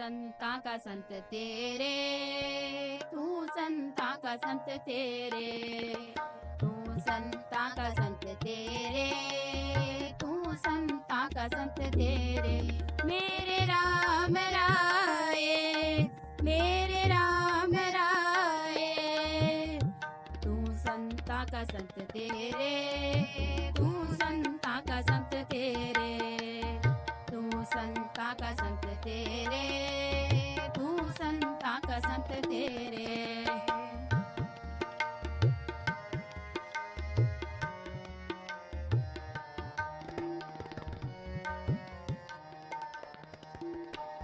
संता का संत तेरे। तू संता का संत तेरे। तू संता का संत तेरे। तू संता का संत तेरे। मेरे राम राये। मेरे राम राये। तू संता का संत तेरे। तू संता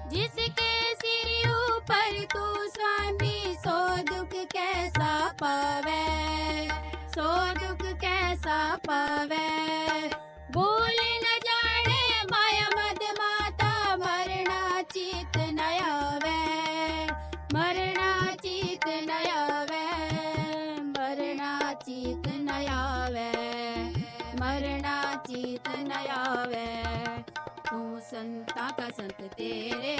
जिसके सिर ऊपर तू स्वामी, सो दुख कैसा पावे? सो दुख कैसा पावे? बोल न जाने माया मद माता, मरना चित न आवे। मरना चित न आवे, मरना चित न आवे। मरना चित न आवे। तू संता का संत तेरे,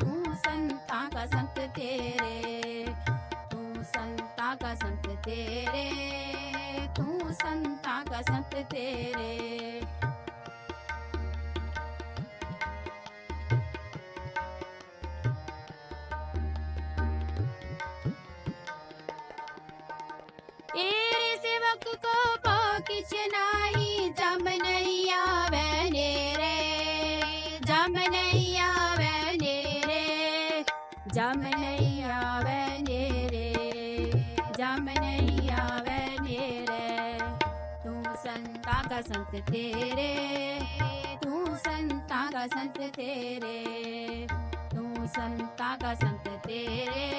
तू संता का संत तेरे, तू संता का संत तेरे, तू संता का संत तेरे। जम नहीं नेरे जम नहीं नेरे जम नहीं नेरे तू संता का संत तेरे, तू संता का संत तेरे, तू संता का संत तेरे,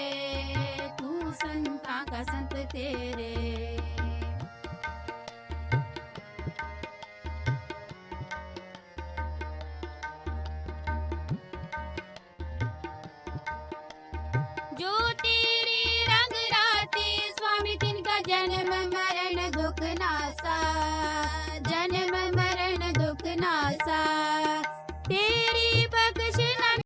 तू संता का संत तेरे। जो तेरे रंग राते स्वामी